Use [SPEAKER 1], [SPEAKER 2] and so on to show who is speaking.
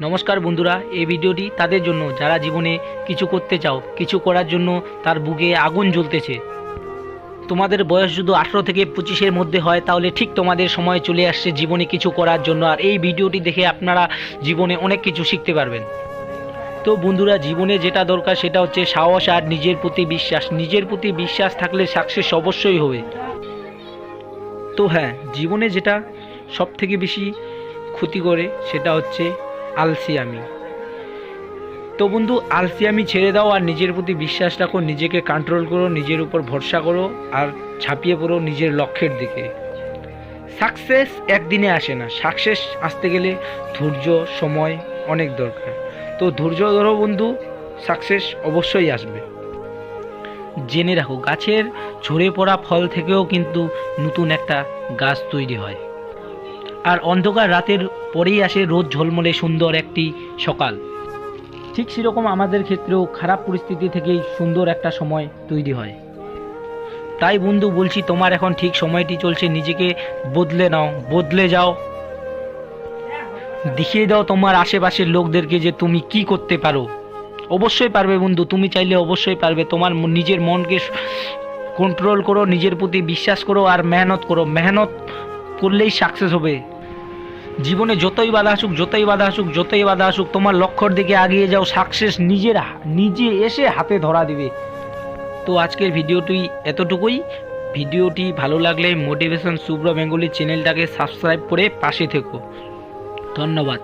[SPEAKER 1] নমস্কার বন্ধুরা, এই ভিডিওটি তাদের জন্য, যারা জীবনে কিছু করতে চাও, কিছু করার জন্য তার বুকে আগুন জ্বলতেছে। তোমাদের বয়স যদি আঠেরো থেকে পঁচিশের মধ্যে হয়, তাহলে ঠিক তোমাদের সময় চলে আসছে জীবনে কিছু করার জন্য, আর এই ভিডিওটি দেখে আপনারা জীবনে অনেক কিছু শিখতে পারবেন। তো বন্ধুরা, জীবনে যেটা দরকার, সেটা হচ্ছে সাহস আর নিজের প্রতি বিশ্বাস। নিজের প্রতি বিশ্বাস থাকলে সাকসেস অবশ্যই হবে। তো হ্যাঁ জীবনে যেটা সব থেকে বেশি ক্ষতি করে, সেটা হচ্ছে আলসিয়ামি। তো বন্ধু, আলসিয়ামি ছেড়ে দাও আর নিজের প্রতি বিশ্বাস রাখো, নিজেকে কন্ট্রোল করো, নিজের উপর ভরসা করো আর ছাপিয়ে পড়ো নিজের লক্ষ্যের দিকে। সাকসেস একদিনে আসে না। সাকসেস আসতে গেলে ধৈর্য, সময় অনেক দরকার। তো ধৈর্য ধরো বন্ধু সাকসেস অবশ্যই আসবে। জেনে রাখো, গাছের ঝরে পড়া ফল থেকেও কিন্তু নতুন একটা গাছ তৈরি হয়। আর অন্ধকার রাতের পরেই আসে রোদ ঝলমলে সুন্দর একটি সকাল। ঠিক সেরকম আমাদের ক্ষেত্রেও খারাপ পরিস্থিতি থেকেই সুন্দর একটা সময় তৈরি হয়। তাই বন্ধু, বলছি তোমার এখন ঠিক সময়টি চলছে, নিজেকে বদলে নাও, বদলে যাও। দেখিয়ে দাও তোমার আশেপাশের লোকদেরকে যে তুমি কি করতে পারো। অবশ্যই পারবে বন্ধু, তুমি চাইলে অবশ্যই পারবে। তোমার নিজের মনকে কন্ট্রোল করো, নিজের প্রতি বিশ্বাস করো আর মেহনত করো। মেহনত করলেই সাকসেস হবে। জীবনে যতই বাধা আসুক, যতই বাধা আসুক, যতই বাধা আসুক, তোমার লক্ষ্যর দিকে এগিয়ে যাও সাকসেস নিজের, নিজে এসে হাতে ধরা দিবে। তো আজকের ভিডিওটি এতটুকুই। ভিডিওটি ভালো লাগলে মোটিভেশন সুব্র বেঙ্গলি চ্যানেলটাকে সাবস্ক্রাইব করে পাশে থেকো। ধন্যবাদ।